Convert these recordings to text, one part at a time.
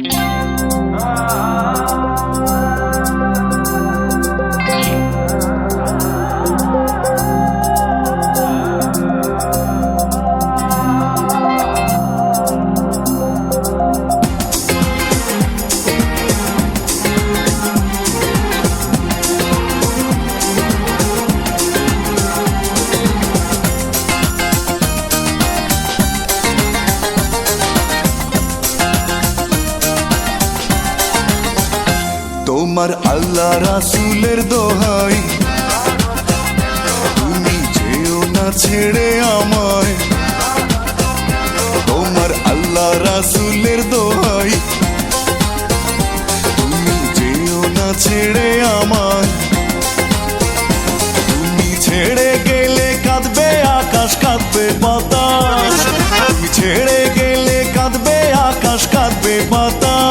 Ah. তোমার আল্লাহ রাসুলের দোহাই। তুমি যেও না ছেড়ে আমায়। তোমার আল্লাহ রাসুলের দোহাই। তুমি যেও না ছেড়ে আমায়। তুমি ছেড়ে গেলে কাঁদবে, আকাশ কাঁদবে তুমি ছেড়ে গেলে কাঁদবে, আকাশ কাঁদবে, বাতাস।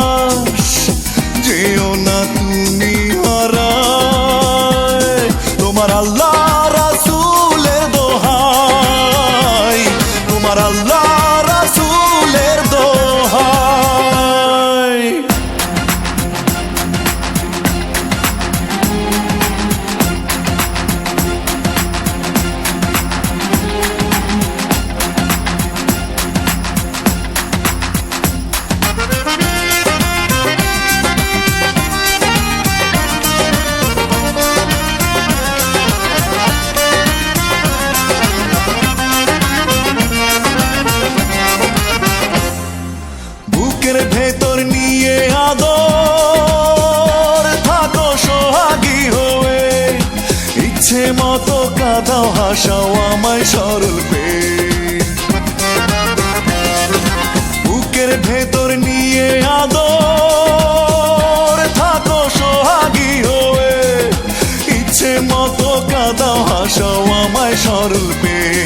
ইচ্ছে মতো কাঁদাও, হাসাও আমায় সরল পেয়ে বুকের ভেতর নিয়ে আদর, থাকো সোহাগী হয়ে। ইচ্ছে মতো কাঁদাও, হাসাও আমায় সরল পেয়ে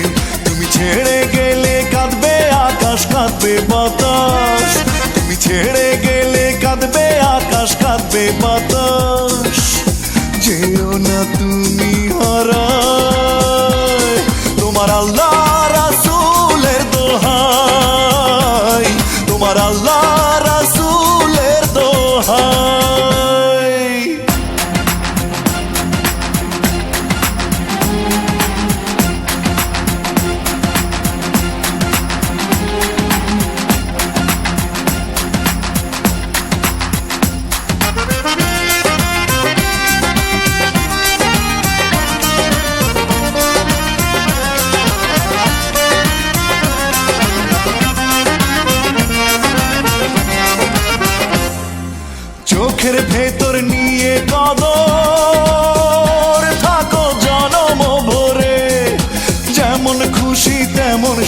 তুমি ছেড়ে গেলে কাঁদবে, আকাশ কাঁদবে বাতাস। তুমি ছেড়ে গেলে কাঁদবে, আকাশ কাঁদবে বাতাস। যেও না তুমি।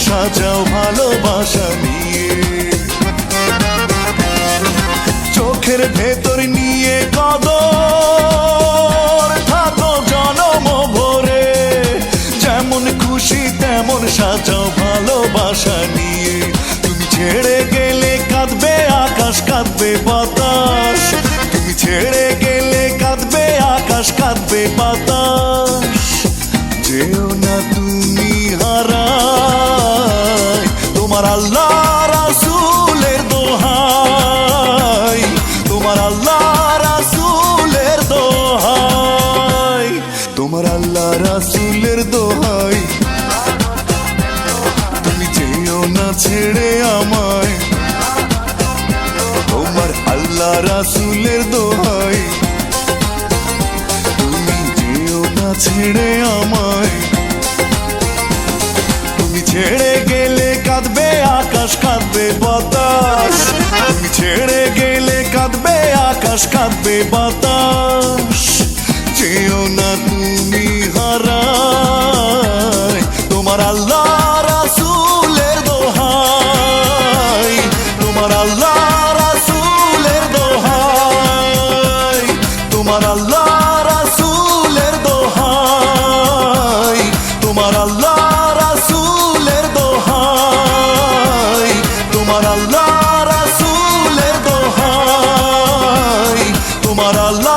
সাজাও ভালোবাসা নিয়ে। চোখের ভেতর নিয়ে কদর থাকো জনম ভরে। যেমন খুশি তেমন সাজাও ভালোবাসা নিয়ে। তুমি ছেড়ে গেলে কাঁদবে আকাশ, কাঁদবে বাতাস। তুমি ছেড়ে গেলে কাঁদবে আকাশ, কাঁদবে বাতাস। তোমার আল্লাহ রাসুলের দোহাই। তুমি যেও না, ছেড়ে আমায়। তোমার আল্লাহ রাসুলের দোহাই। তুমি যেও না, ছেড়ে আমায়। তুমি ছেড়ে গেলে কাঁদবে, আকাশ কাঁদবে, বাতাস। তুমি ছেড়ে গেলে কাঁদবে, আকাশ কাঁদবে, বাতাস। যেও না তুমি হারায়। তোমার আল্লাহ রাসুলের দোহাই। তোমার আল্লাহ রাসুলের দোহাই। তোমার আল্লাহ রাসুলের দোহাই। তোমার আল্লাহ রাসুলের দোহাই। তোমার আল্লাহ রাসুলের দোহাই। তোমার আল্লাহ